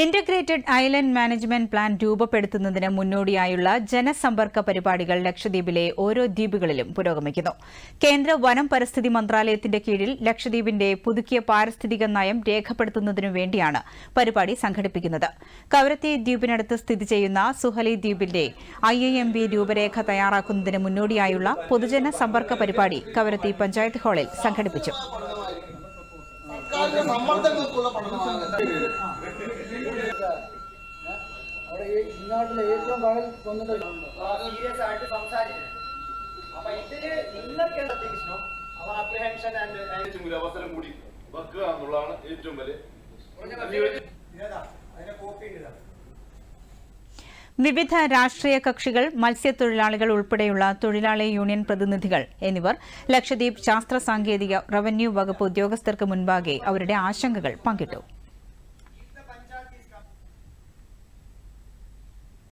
Integrated island management plan രൂപപ്പെടുത്തുന്നതിന് മുന്നോടിയായുള്ള ജനസമ്പർക്ക പരിപാടികൾ ലക്ഷദ്വീപിലെ ഓരോ ദ്വീപുകളിലും പുരോഗമിക്കുന്നു. കേന്ദ്ര വനം പരിസ്ഥിതി മന്ത്രാലയത്തിന്റെ കീഴിൽ ലക്ഷദ്വീപിന്റെ പുതുക്കിയ പാരിസ്ഥിതിക നയം രേഖപ്പെടുത്തുന്നതിനു വേണ്ടിയാണ് പരിപാടി സംഘടിപ്പിക്കുന്നത്. കവരത്തി ദ്വീപിനടുത്ത് സ്ഥിതി ചെയ്യുന്ന സുഹലി ദ്വീപിന്റെ ഐ ഐ എം ബി രൂപരേഖ തയ്യാറാക്കുന്നതിന് മുന്നോടിയായുള്ള പൊതുജന സമ്പർക്ക പരിപാടി കവരത്തി പഞ്ചായത്ത് ഹാളിൽ സംഘടിപ്പിച്ചു. ഈ ഇങ്ങോട്ടുള്ള ഏറ്റവും കടൽ കൊന്നിട്ട് സീരിയസ് ആയിട്ട് സംസാരിക്കുന്നത് അപ്പൊ ഇതിൽ നിങ്ങൾക്ക് എന്താ പ്രശ്നം അവർ അപ്രിഹെൻഷൻ ആൻഡ് അവസരം കൂടി വെക്കുക എന്നുള്ളതാണ് ഏറ്റവും വലിയ വിവിധ രാഷ്ട്രീയ കക്ഷികൾ മത്സ്യത്തൊഴിലാളികൾ ഉൾപ്പെടെയുള്ള തൊഴിലാളി യൂണിയൻ പ്രതിനിധികൾ എന്നിവർ ലക്ഷദ്വീപ് ശാസ്ത്ര സാങ്കേതിക റവന്യൂ വകുപ്പ് ഉദ്യോഗസ്ഥർക്ക് മുൻപാകെ അവരുടെ ആശങ്കകൾ പങ്കിട്ടു.